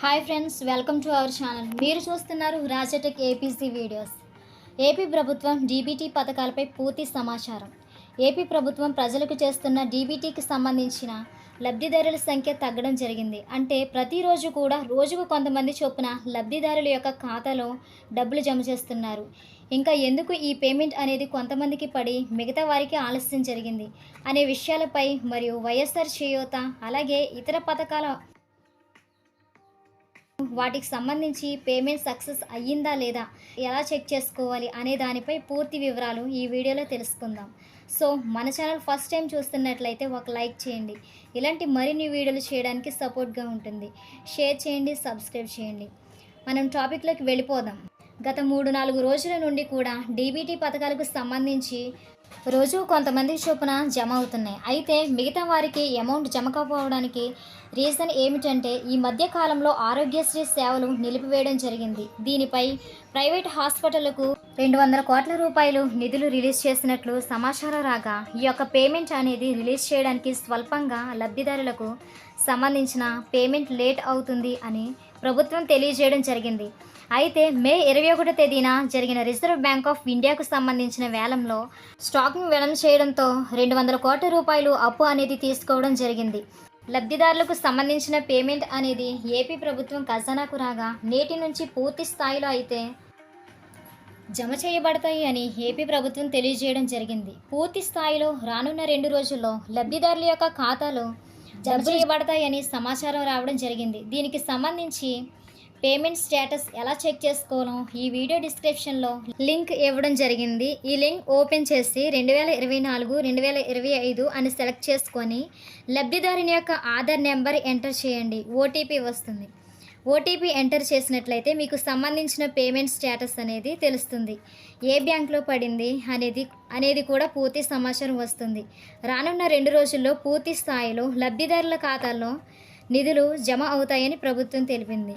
Hi friends welcome to our channel. మీరు చూస్తున్నారు రాజటెక్ APC videos. AP ప్రభుత్వం డీబీటీ పథకాలపై పూర్తి సమాచారం. ఏపీ ప్రభుత్వం ప్రజలకు చేస్తున్న డీబీటీకి సంబంధించిన లబ్ధిదారుల సంఖ్య తగ్గడం జరిగింది. అంటే ప్రతిరోజు కూడా రోజుకు కొంతమంది చొప్పున లబ్ధిదారుల యొక్క ఖాతాలో డబ్బులు జమ చేస్తున్నారు. ఇంకా ఎందుకు ఈ పేమెంట్ అనేది కొంతమందికి పడి మిగతా వారికి ఆలస్యం జరిగింది అనే విషయాలపై మరియు వైఎస్ఆర్ చేయూత అలాగే ఇతర పథకాల వాటికి సంబంధించి పేమెంట్ సక్సెస్ అయ్యిందా లేదా ఎలా చెక్ చేసుకోవాలి అనే దానిపై పూర్తి వివరాలు ఈ వీడియోలో తెలుసుకుందాం. సో మన ఛానల్ ఫస్ట్ టైం చూస్తున్నట్లయితే ఒక లైక్ చేయండి. ఇలాంటి మరిన్ని వీడియోలు చేయడానికి సపోర్ట్గా ఉంటుంది. షేర్ చేయండి సబ్స్క్రైబ్ చేయండి. మనం టాపిక్లోకి వెళ్ళిపోదాం. గత మూడు నాలుగు రోజుల నుండి కూడా డీబీటీ పథకాలకు సంబంధించి రోజు కొంతమంది చొప్పున జమ అవుతున్నాయి. అయితే మిగతా వారికి అమౌంట్ జమ కాకపోవడానికి రీజన్ ఏమిటంటే ఈ మధ్య కాలంలో ఆరోగ్యశ్రీ సేవలు నిలిపివేయడం జరిగింది. దీనిపై ప్రైవేట్ హాస్పిటళ్ళకు రెండు వందల కోట్ల రూపాయలు నిధులు రిలీజ్ చేసినట్లు సమాచారం రాగా ఈ యొక్క పేమెంట్ అనేది రిలీజ్ చేయడానికి స్వల్పంగా లబ్ధిదారులకు సంబంధించిన పేమెంట్ లేట్ అవుతుంది అని ప్రభుత్వం తెలియజేయడం జరిగింది. అయితే మే ఇరవై ఒకటో తేదీన జరిగిన రిజర్వ్ బ్యాంక్ ఆఫ్ ఇండియాకు సంబంధించిన వేలంలో స్టాక్ను విడుదల చేయడంతో రెండు వందల కోట్ల రూపాయలు అప్పు అనేది తీసుకోవడం జరిగింది. లబ్ధిదారులకు సంబంధించిన పేమెంట్ అనేది ఏపీ ప్రభుత్వం ఖజానాకు రాగా నేటి నుంచి పూర్తి స్థాయిలో అయితే జమ చేయబడతాయి అని ఏపీ ప్రభుత్వం తెలియజేయడం జరిగింది. పూర్తి స్థాయిలో రానున్న రెండు రోజుల్లో లబ్ధిదారుల యొక్క ఖాతాలో జమ చేయబడతాయని సమాచారం రావడం జరిగింది. దీనికి సంబంధించి పేమెంట్ స్టేటస్ ఎలా చెక్ చేసుకోవాలో ఈ వీడియో డిస్క్రిప్షన్లో లింక్ ఇవ్వడం జరిగింది. ఈ లింక్ ఓపెన్ చేసి రెండు వేల ఇరవై నాలుగు రెండు వేల ఇరవై ఐదు అని సెలెక్ట్ చేసుకొని లబ్ధిదారుని యొక్క ఆధార్ నెంబర్ ఎంటర్ చేయండి. ఓటీపీ వస్తుంది. ఓటీపీ ఎంటర్ చేసినట్లయితే మీకు సంబంధించిన పేమెంట్ స్టేటస్ అనేది తెలుస్తుంది. ఏ బ్యాంక్లో పడింది అనేది అనేది కూడా పూర్తి సమాచారం వస్తుంది. రానున్న రెండు రోజుల్లో పూర్తి స్థాయిలో లబ్ధిదారుల ఖాతాల్లో నిధులు జమ అవుతాయని ప్రభుత్వం తెలిపింది.